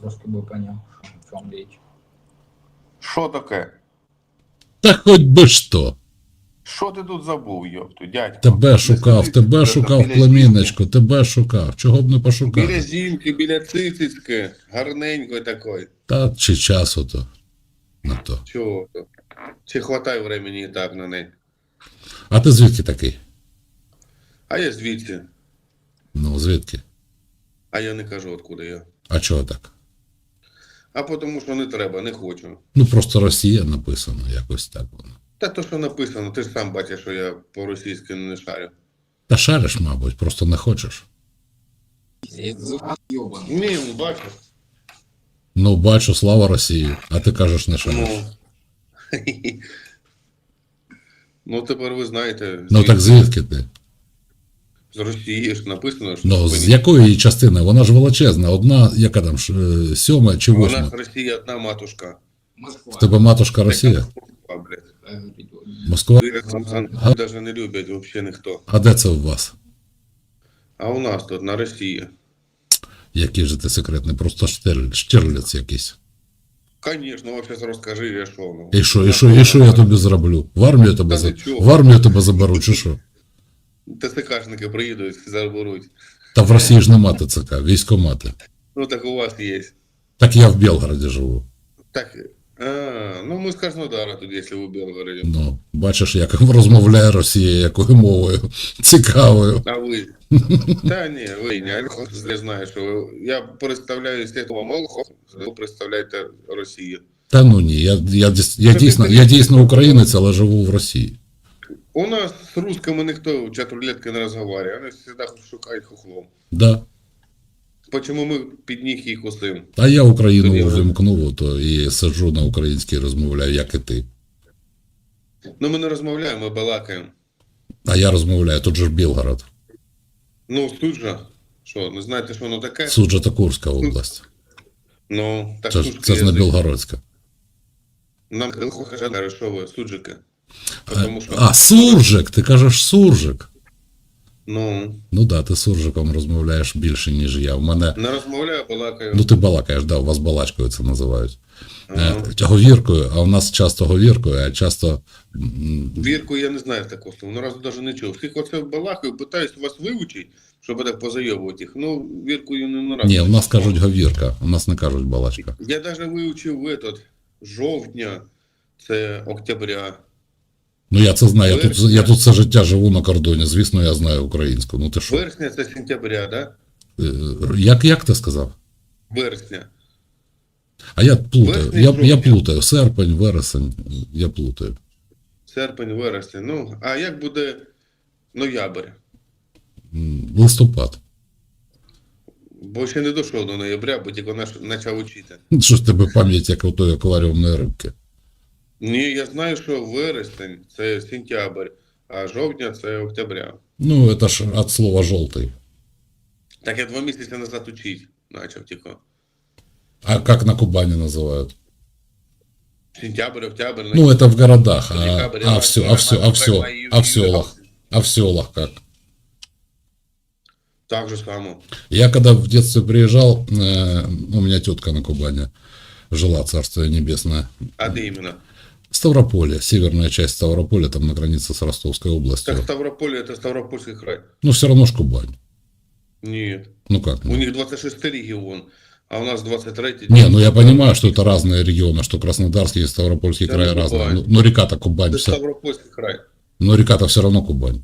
трошки би поняв, в чому річ. Що таке? Та хоч би що. Що ти тут забув, йопту, дядько? Тебе шукав, тебе шукав, жінки. племінничку, тебе шукав. Чого б не Біля пошукати? жінки, біля цицицьки, гарненької такої. Та чи часу то на то. Чого то? Чи хватає времени і так на неї? А ти звідки такий? А я звідси. Ну, звідки? А я не кажу, откуда я. А чого так? А тому що не треба, не хочу. Ну просто Росія написано, якось так воно. Та то, що написано, ти ж сам бачиш, що я по-російськи не шарю. Та шариш, мабуть, просто не хочеш. Ні, ну бачиш. Ну, бачу, слава Росії, а ти кажеш не шариш. Ну. Ну, тепер ви знаєте. Ну так звідки ти? З Росії ж написано, що Ну, з якої її частини? Вона ж величезна, одна, яка там, е, сьома чи Вона восьма? ж Росія одна матушка. Москва. В тебе матушка Росія? Москва. Москва? Даже не люблять взагалі ніхто. А де це у вас? А у нас тут на Росії. Який же ти секретний? Просто штирлиць якийсь. Конечно, сейчас розкажи, я що. І що, і що, і що я тобі зроблю? В армію тебе за... в армію тебе заберу, чи що? ТСКшники приїдуть, заберуть. Та в Росії ж нема ТЦК, військомати. Ну так у вас є. Так я в Белгороді живу. Так, а, ну ми з Краснодара тут, якщо ви в Белгороді. Ну, бачиш, як розмовляє Росія, якою мовою. Цікавою. А ви? Та ні, ви не я знаю, що ви. Я представляю світову мову, ви представляєте Росію. Та ну ні, я, я, дійс- я, дійсно, я дійсно українець, але живу в Росії. У нас з русскими ніхто в чатурлетки не розмовляє, вони завжди шукають хохлом. Да. Почому ми під них їх усим? А я Україну вимкнув, то і сиджу на українській розмовляю, як і ти. Ну ми не розмовляємо, ми балакаємо. А я розмовляю, тут же ж Білгород. Ну, суджа. Що, не знаєте, що воно таке? Суджа та Курська область. Ну, так Це це ж не. Білгородська. Нам що ви, суджики. А, що, а, суржик, ти кажеш суржик. ну, Ну да, ти суржиком розмовляєш більше, ніж я. У мене. не розмовляю, балакаю. Ну ти балакаєш, да, у вас балачкою це називають. Ага. Е, говіркою, а у нас часто говіркою, а часто. Вірку я не знаю такого слова, ні разу навіть не чув. Всіх оце балакаю, питаюсь вас вивчити, щоб так позайовувати їх. Ну, віркою не наразі. Ні, у нас кажуть говірка, у нас не кажуть балачка. Я навіть вивчив в этот, жовтня, це октября. Ну я це знаю. Я тут, я тут все життя живу на кордоні, звісно, я знаю українську. Ну ти що? Вересня це сентября, да? Е, Як, як ти сказав? Вересня. А я плутаю. Вересня, Я, я плутаю. Серпень, вересень, я плутаю. Серпень, вересень. Ну, а як буде ноябрь? Листопад. Бо ще не дійшов до ноября, бо тільки наш- почав учити. Що ж тебе пам'ять, як у тої акваріумної рибки? Ні, я знаю, що вересень це сентябрь, а жовтня це октября. Ну, це ж від слова жовтий. Так я два місяці назад учить почав тільки. А як на Кубані називають? Сентябрь, октябрь. Ну, это в городах, а, Декабрь, а, январь, все, а, все, а, февраль, все, май, а в июнь, селах. А в селах как? Так же само. Я когда в детстве приезжал, э, у меня тетка на Кубани жила, царствие небесное. А де іменно? Ставрополье, северная часть Ставрополя, там на границе с Ростовской областью. Так Ставрополь это Ставропольский край. Но все равно ж Кубань. Нет. Ну как? У них 26 регион, а у нас 23. Не, ну я понимаю, что это разные регионы, что Краснодарский и Ставропольский Да край ну, разные. Кубань. Ну, но река-то Кубань, Это вся. Ставропольский край. Но река-то все равно Кубань.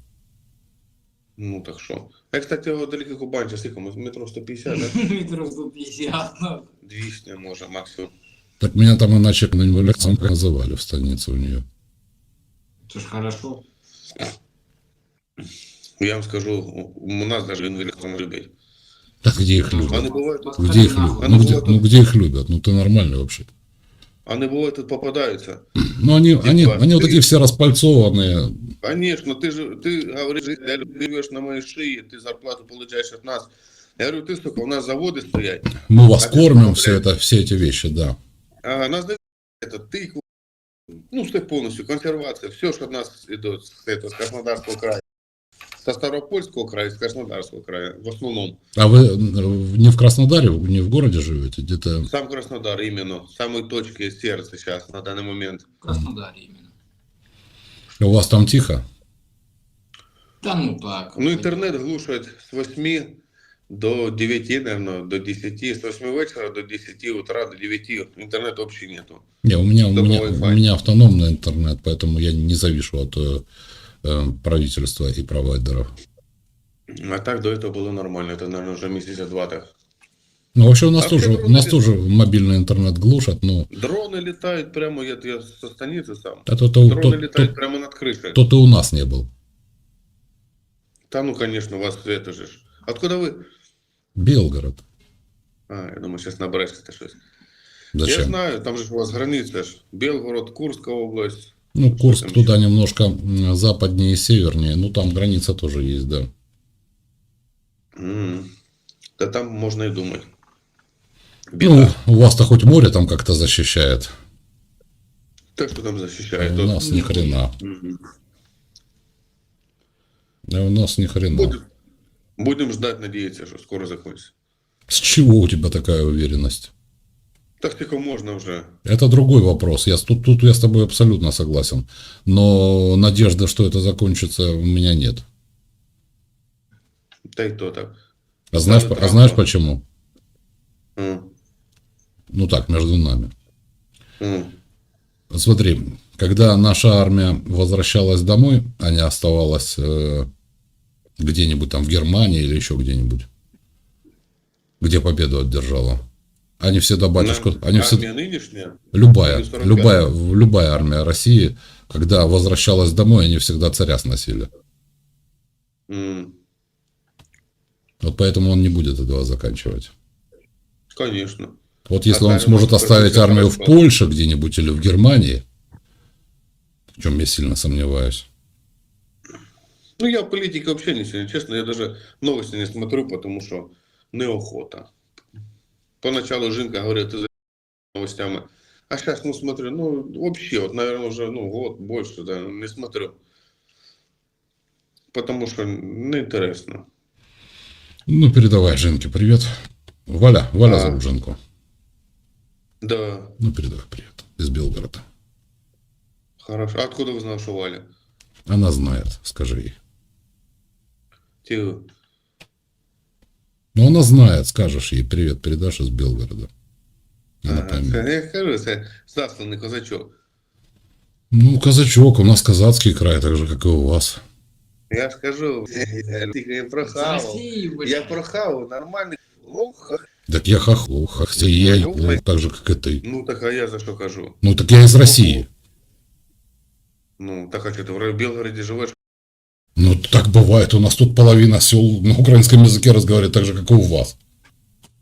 Ну так що. А, кстати, от Далекий Кубань, скільки? Метро 150, да? Метро 150. 200 може, максимум. Так меня там иначе на инвалидцам называли в станице у нее. Це ж хорошо. Я вам скажу, у нас даже инвалидов любят. Так где их любят? бувають, Где их любят? А Ну ну где, вот- ну где их любят? Ну ты нормальный вообще. вони бувають тут попадаються. Ну они, они, Типа, они вот ты- такие все распальцованные. Конечно, ты же, ты говоришь, я живешь на моей шее, ты зарплату получаешь от нас. Я говорю, ты, сука, у нас заводы стоят, Мы вас А ты кормим, все это, все эти вещи, да. А нас это тыкву, ну, что полностью, консервация, все, что от нас идет с, этого, с Краснодарского края. со Ставропольского края, с Краснодарского края, в основном. А вы э, не в Краснодаре, не в городе живете, где-то... Сам Краснодар именно, самой точке сердца сейчас, на данный момент. В Краснодаре именно. У вас там тихо? Да ну так. Ну, интернет глушит с 8 до 9, наверное, до 10, с 8 вечера до 10 утра, до 9. Интернета вообще нету. Не, у меня, у меня, у меня автономный интернет, поэтому я не завишу от э, э, правительства и провайдеров. А так до этого было нормально. Это, наверное, уже месяца два так. Ну, вообще у нас А тоже, у нас тоже мобильный интернет глушат, но Дроны летают прямо, я, я со станицы сам. а то, то, Дроны то, летают то, прямо над крышей. то ты у нас не был. Да ну, конечно, у вас это же. Откуда вы? Белгород. А, я думаю, сейчас на Бресте что Я Зачем? знаю, там же у вас граница ж. Белгород, Курская область. Ну, Курск там туда немножко м, западнее и севернее. Ну, там граница тоже есть, да. М. Да там можно и думать. Ну, Беда. у вас-то хоть море там как-то защищает. Так что там защищает. у нас ни хрена. Мгм. А у нас ни хрена. Будем, будем ждать, надеяться, что скоро закончится. С чего у тебя такая уверенность? Так тихо можно уже. Это другой вопрос. Я, тут, тут я с тобой абсолютно согласен. Но надежды, что это закончится, у меня нет. Да и то так. А знаешь, Даже а Трампа. знаешь почему? М. Ну так, между нами. М. Смотри, когда наша армия возвращалась домой, а не оставалась э, где-нибудь там в Германии или еще где-нибудь, где победу одержала. Они всегда батюшку, На- они все, Армия нынешняя? любая, или 45-я? любая, любая армия России, когда возвращалась домой, они всегда царя сносили. М. Вот поэтому он не будет этого заканчивать. Конечно. Вот если он Оставим сможет оставить армию в. Польше где-нибудь или в Германии, в чем я сильно сомневаюсь. Ну, я в политике вообще не сильно, честно, я даже новости не смотрю, потому что неохота. Поначалу Жинка говорит, ты за новостями. А сейчас, ну, смотрю, ну, вообще, вот, наверное, уже, ну, год больше, да, не смотрю. Потому что неинтересно. Ну, передавай Женке привет. Валя, Валя А. зовут Женку. Да, Ну, передавай привет. Из Белгорода. хорошо. А откуда вы знали, что Валя? Она знает, скажи ей. Тихо. Ну, она знает, скажешь ей привет, передашь из Белгорода. Она Ага, поймет. Я кажу, це засланий козачок. Ну, казачок, у нас казацкий край, так же, как и у вас. Я ж кажу, тихо, я блядь. Я прохавав, нормальний. Ох, Так я хохлу, хохте, я и лох, так же, как и ты. ну так а я за що кажу? Ну, так я из России. Ну, так а що ти в Белгороде живеш? Ну, так бывает. У нас тут половина сел на украинском языке разговаривает так же, как и у вас.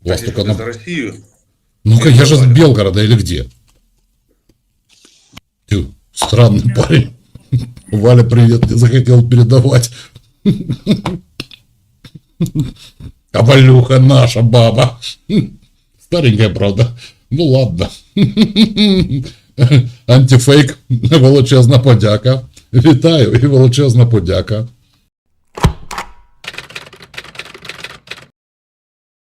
У вас только на... Росію. Ну-ка, Я же с. Белгорода или где? Ты странный парень. Валя, привет, не захотел передавать. А Валюха наша баба. Старенькая, правда. Ну ладно. Антифейк, величезна подяка. Вітаю і величезна подяка.